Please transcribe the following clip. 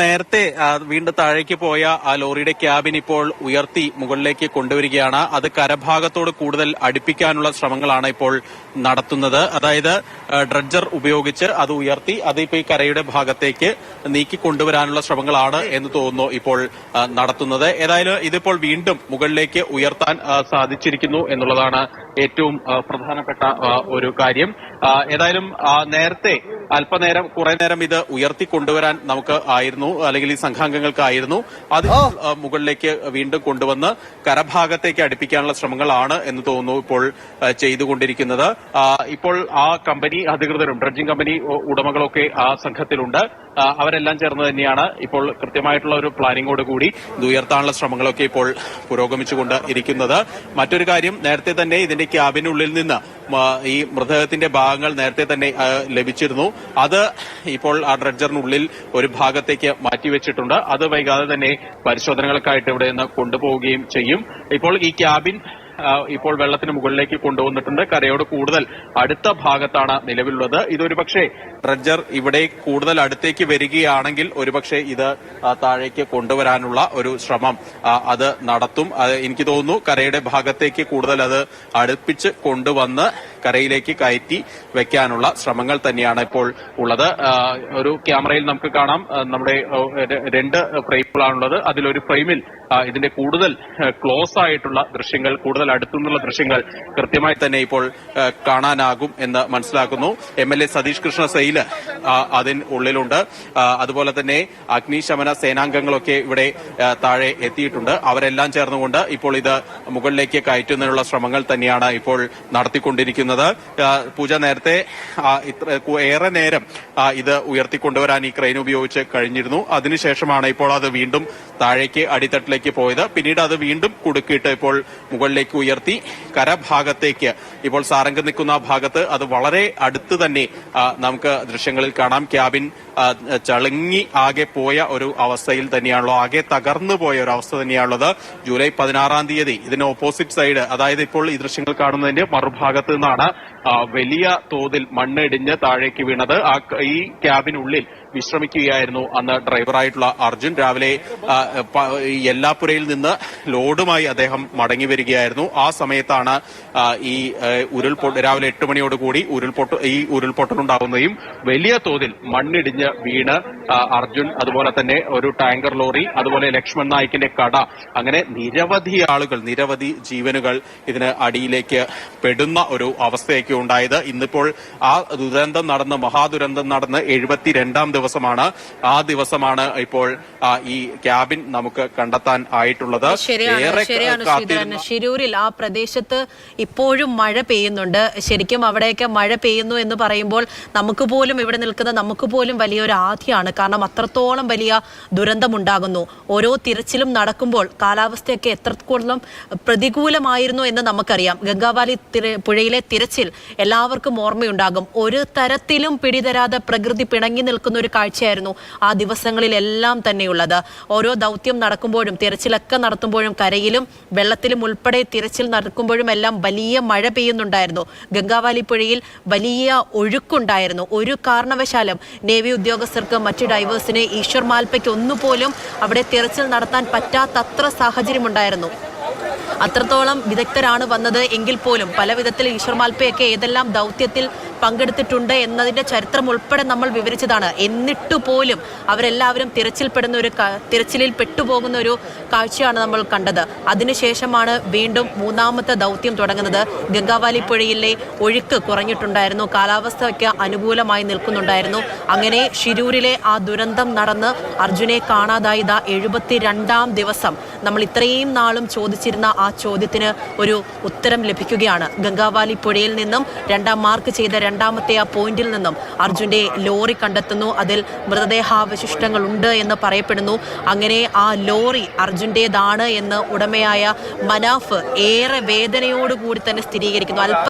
നേരത്തെ വീണ്ടും താഴേക്ക് പോയ ആ ലോറിയുടെ ക്യാബിൻ ഇപ്പോൾ ഉയർത്തി മുകളിലേക്ക് കൊണ്ടുവരികയാണ്. അത് കരഭാഗത്തോട് കൂടുതൽ അടുപ്പിക്കാനുള്ള ശ്രമങ്ങളാണ് ഇപ്പോൾ നടത്തുന്നത്. അതായത് ഡ്രഡ്ജർ ഉപയോഗിച്ച് അത് ഉയർത്തി അത് ഇപ്പോൾ ഈ കരയുടെ ഭാഗത്തേക്ക് നീക്കി കൊണ്ടുവരാനുള്ള ശ്രമങ്ങളാണ് എന്ന് തോന്നുന്നു ഇപ്പോൾ നടത്തുന്നത്. ഏതായാലും ഇതിപ്പോൾ വീണ്ടും മുകളിലേക്ക് ഉയർത്താൻ സാധിച്ചിരിക്കുന്നു എന്നുള്ളതാണ് ഏറ്റവും പ്രധാനപ്പെട്ട ഒരു കാര്യം. ഏതായാലും നേരത്തെ അല്പനേരം കുറെ നേരം ഇത് ഉയർത്തി കൊണ്ടുവരാൻ നമുക്ക് ആയിരുന്നു അല്ലെങ്കിൽ ഈ സംഘാംഗങ്ങൾക്കായിരുന്നു. അത് മുകളിലേക്ക് വീണ്ടും കൊണ്ടുവന്ന് കരഭാഗത്തേക്ക് അടുപ്പിക്കാനുള്ള ശ്രമങ്ങളാണ് എന്ന് തോന്നുന്നു ഇപ്പോൾ ചെയ്തുകൊണ്ടിരിക്കുന്നത്. ഇപ്പോൾ ആ കമ്പനി അധികൃതരും ഡ്രഡ്ജിംഗ് കമ്പനി ഉടമകളൊക്കെ ആ സംഘത്തിലുണ്ട്. അവരെല്ലാം ചേർന്ന് തന്നെയാണ് ഇപ്പോൾ കൃത്യമായിട്ടുള്ള ഒരു പ്ലാനിങ്ങോട് കൂടി ഉയർത്താനുള്ള ശ്രമങ്ങളൊക്കെ ഇപ്പോൾ പുരോഗമിച്ചുകൊണ്ട് ഇരിക്കുന്നത്. മറ്റൊരു കാര്യം നേരത്തെ തന്നെ ഇതിന്റെ ക്യാബിനുള്ളിൽ നിന്ന് ഈ മൃതദേഹത്തിന്റെ ഭാഗങ്ങൾ നേരത്തെ തന്നെ ലഭിച്ചിരുന്നു. അത് ഇപ്പോൾ ആ ഡ്രഡ്ജറിനുള്ളിൽ ഒരു ഭാഗത്തേക്ക് മാറ്റിവെച്ചിട്ടുണ്ട്. അത് വൈകാതെ തന്നെ പരിശോധനകൾക്കായിട്ട് ഇവിടെ നിന്ന് കൊണ്ടുപോവുകയും ചെയ്യും. ഇപ്പോൾ ഈ ക്യാബിൻ ഇപ്പോൾ വെള്ളത്തിന് മുകളിലേക്ക് കൊണ്ടുവന്നിട്ടുണ്ട്. കരയോട് കൂടുതൽ അടുത്ത ഭാഗത്താണ് നിലവിലുള്ളത്. ഇതൊരു പക്ഷേ ഡ്രഡ്ജർ ഇവിടെ കൂടുതൽ അടുത്തേക്ക് വരികയാണെങ്കിൽ ഒരുപക്ഷെ ഇത് താഴേക്ക് കൊണ്ടുവരാനുള്ള ഒരു ശ്രമം അത് നടത്തും. എനിക്ക് തോന്നുന്നു കരയുടെ ഭാഗത്തേക്ക് കൂടുതൽ അത് അടുപ്പിച്ച് കൊണ്ടുവന്ന് കരയിലേക്ക് കയറ്റി വെക്കാനുള്ള ശ്രമങ്ങൾ തന്നെയാണ് ഇപ്പോൾ ഉള്ളത്. ഒരു ക്യാമറയിൽ നമുക്ക് കാണാം. നമ്മുടെ രണ്ട് ഫ്രെയിമുകളാണുള്ളത്. അതിലൊരു ഫ്രെയിമിൽ ഇതിന്റെ കൂടുതൽ ക്ലോസ് ആയിട്ടുള്ള ദൃശ്യങ്ങൾ കൂടുതൽ അടുത്തുനിന്നുള്ള ദൃശ്യങ്ങൾ കൃത്യമായി തന്നെ ഇപ്പോൾ കാണാനാകും എന്ന് മനസ്സിലാക്കുന്നു. M L A Satish Krishna Sail അതിന് ഉള്ളിലുണ്ട്. അതുപോലെ തന്നെ അഗ്നിശമന സേനാംഗങ്ങളൊക്കെ ഇവിടെ താഴെ എത്തിയിട്ടുണ്ട്. അവരെല്ലാം ചേർന്നുകൊണ്ട് ഇപ്പോൾ ഇത് മുകളിലേക്ക് കയറ്റുന്നതിനുള്ള ശ്രമങ്ങൾ തന്നെയാണ് ഇപ്പോൾ നടത്തിക്കൊണ്ടിരിക്കുന്നത്. ആ, പൂജ നേരത്തെ ഏറെ നേരം ഇത് ഉയർത്തിക്കൊണ്ടുവരാൻ ഈ ക്രെയിൻ ഉപയോഗിച്ച് കഴിഞ്ഞിരുന്നു. അതിനുശേഷമാണ് ഇപ്പോൾ അത് വീണ്ടും താഴേക്ക് അടിത്തട്ടിലേക്ക് പോയത്. പിന്നീട് അത് വീണ്ടും കുടുക്കിയിട്ട് ഇപ്പോൾ മുകളിലേക്ക് ഉയർത്തി കരഭാഗത്തേക്ക്. ഇപ്പോൾ സാരംഗം നിൽക്കുന്ന ഭാഗത്ത് അത് വളരെ അടുത്ത് തന്നെ നമുക്ക് ദൃശ്യങ്ങളിൽ കാണാം. ക്യാബിൻ ചളുങ്ങി ആകെ പോയ ഒരു അവസ്ഥയിൽ തന്നെയാണല്ലോ ആകെ തകർന്നു പോയ ഒരു അവസ്ഥ തന്നെയാണുള്ളത്. ജൂലൈ പതിനാറാം തീയതി ഇതിന് ഓപ്പോസിറ്റ് സൈഡ് അതായത് ഇപ്പോൾ ഈ ദൃശ്യങ്ങൾ കാണുന്നതിന്റെ മറുഭാഗത്ത് നിന്നാണ് ആ, വലിയ തോതിൽ മണ്ണിടിഞ്ഞ് താഴേക്ക് വീണത്. ആ ഈ ക്യാബിനുള്ളിൽ വിശ്രമിക്കുകയായിരുന്നു അന്ന് ഡ്രൈവറായിട്ടുള്ള അർജുൻ. രാവിലെ എല്ലാപ്പുരയിൽ നിന്ന് ലോഡുമായി അദ്ദേഹം മടങ്ങി വരികയായിരുന്നു. ആ സമയത്താണ് ഈ ഉരുൾപൊട്ട് രാവിലെ എട്ട് മണിയോടുകൂടി ഉരുൾപൊട്ട് ഈ ഉരുൾപൊട്ടലുണ്ടാകുന്നതും വലിയ തോതിൽ മണ്ണിടിഞ്ഞ് വീണ് അർജുൻ അതുപോലെ തന്നെ ഒരു ടാങ്കർ ലോറി അതുപോലെ ലക്ഷ്മൺ നായിക്കിന്റെ കട. അങ്ങനെ നിരവധി ആളുകൾ നിരവധി ജീവനുകൾ ഇതിന് അടിയിലേക്ക് പെടുന്ന ഒരു അവസ്ഥയൊക്കെ ഉണ്ടായത്. ഇന്നിപ്പോൾ ആ ദുരന്തം നടന്ന് മഹാദുരന്തം നടന്ന് എഴുപത്തിരണ്ടാം ദിവസമാണ്. ആ ദിവസമാണ് ഇപ്പോൾ ഈ ക്യാബിൻ നമുക്ക് കണ്ടെത്താൻ ആയിട്ടുള്ളത്. ശരിയാണ് ശിരൂരിൽ ആ പ്രദേശത്ത് ഇപ്പോഴും മഴ പെയ്യുന്നുണ്ട്. ശരിക്കും അവിടെയൊക്കെ മഴ പെയ്യുന്നു എന്ന് പറയുമ്പോൾ നമുക്ക് പോലും ഇവിടെ നിൽക്കുന്ന നമുക്ക് പോലും വലിയൊരു ആധിയാണ്. കാരണം അത്രത്തോളം വലിയ ദുരന്തമുണ്ടാകുന്നു. ഓരോ തിരച്ചിലും നടക്കുമ്പോൾ കാലാവസ്ഥയൊക്കെ എത്രത്തോളം പ്രതികൂലമായിരുന്നു എന്ന് നമുക്കറിയാം. ഗംഗാവാലി പുഴയിലെ തിരച്ചിൽ. എല്ലാവർക്കും ഓർമ്മയുണ്ടാകും. ഒരു തരത്തിലും പിടിതരാതെ പ്രകൃതി പിണങ്ങി നിൽക്കുന്ന ഒരു കാഴ്ചയായിരുന്നു ആ ദിവസങ്ങളിലെല്ലാം തന്നെയുള്ളത്. ഓരോ ദൗത്യം നടക്കുമ്പോഴും തിരച്ചിലൊക്കെ നടത്തുമ്പോഴും കരയിലും വെള്ളത്തിലും ഉൾപ്പെടെ തിരച്ചിൽ നടക്കുമ്പോഴും എല്ലാം വലിയ മഴ പെയ്യുന്നുണ്ടായിരുന്നു. ഗംഗാവാലി പുഴയിൽ വലിയ ഒഴുക്കുണ്ടായിരുന്നു. ഒരു കാരണവശാലും നേവി ഉദ്യോഗസ്ഥർക്ക് മറ്റ് ഡൈവേഴ്സിനെ ഈശ്വർ മാൽപ്പയ്ക്ക് ഒന്നുപോലും അവിടെ തിരച്ചിൽ നടത്താൻ പറ്റാത്തത്ര സാഹചര്യമുണ്ടായിരുന്നു. അത്രത്തോളം വിദഗ്ധരാണ് വന്നത് എങ്കിൽ പോലും പല വിധത്തിൽ ഈശ്വർ മാൽപ്പയൊക്കെ ഏതെല്ലാം ദൗത്യത്തിൽ പങ്കെടുത്തിട്ടുണ്ട് എന്നതിന്റെ ചരിത്രം ഉൾപ്പെടെ നമ്മൾ വിവരിച്ചതാണ്. എന്നിട്ട് പോലും അവരെല്ലാവരും തിരച്ചിൽപ്പെടുന്ന ഒരു തിരച്ചിലിൽ പെട്ടുപോകുന്ന ഒരു കാഴ്ചയാണ് നമ്മൾ കണ്ടത്. അതിനുശേഷമാണ് വീണ്ടും മൂന്നാമത്തെ ദൗത്യം തുടങ്ങുന്നത്. ഗംഗാവാലി പുഴയിലെ ഒഴുക്ക് കുറഞ്ഞിട്ടുണ്ടായിരുന്നു. കാലാവസ്ഥയ്ക്ക് അനുകൂലമായി നിൽക്കുന്നുണ്ടായിരുന്നു. അങ്ങനെ ഷിരൂരിലെ ആ ദുരന്തം നടന്ന് അർജുനെ കാണാതായത എഴുപത്തിരണ്ടാം ദിവസം. നമ്മൾ ഇത്രയും നാളും ചോദിച്ചിരുന്ന ആ ചോദ്യത്തിന് ഒരു ഉത്തരം ലഭിക്കുകയാണ്. ഗംഗാവാലി പുഴയിൽ നിന്നും രണ്ടാം മാർക്ക് ചെയ്ത രണ്ടാമത്തെ ആ പോയിന്റിൽ നിന്നും അർജുന്റെ ലോറി കണ്ടെത്തുന്നു. അതിൽ മൃതദേഹാവശിഷ്ടങ്ങൾ ഉണ്ട് എന്ന് പറയപ്പെടുന്നു. അങ്ങനെ ആ ലോറി അർജുന്റേതാണ് എന്ന് ഉടമയായ മനാഫ് ഏറെ വേദനയോടുകൂടി തന്നെ സ്ഥിരീകരിക്കുന്നു.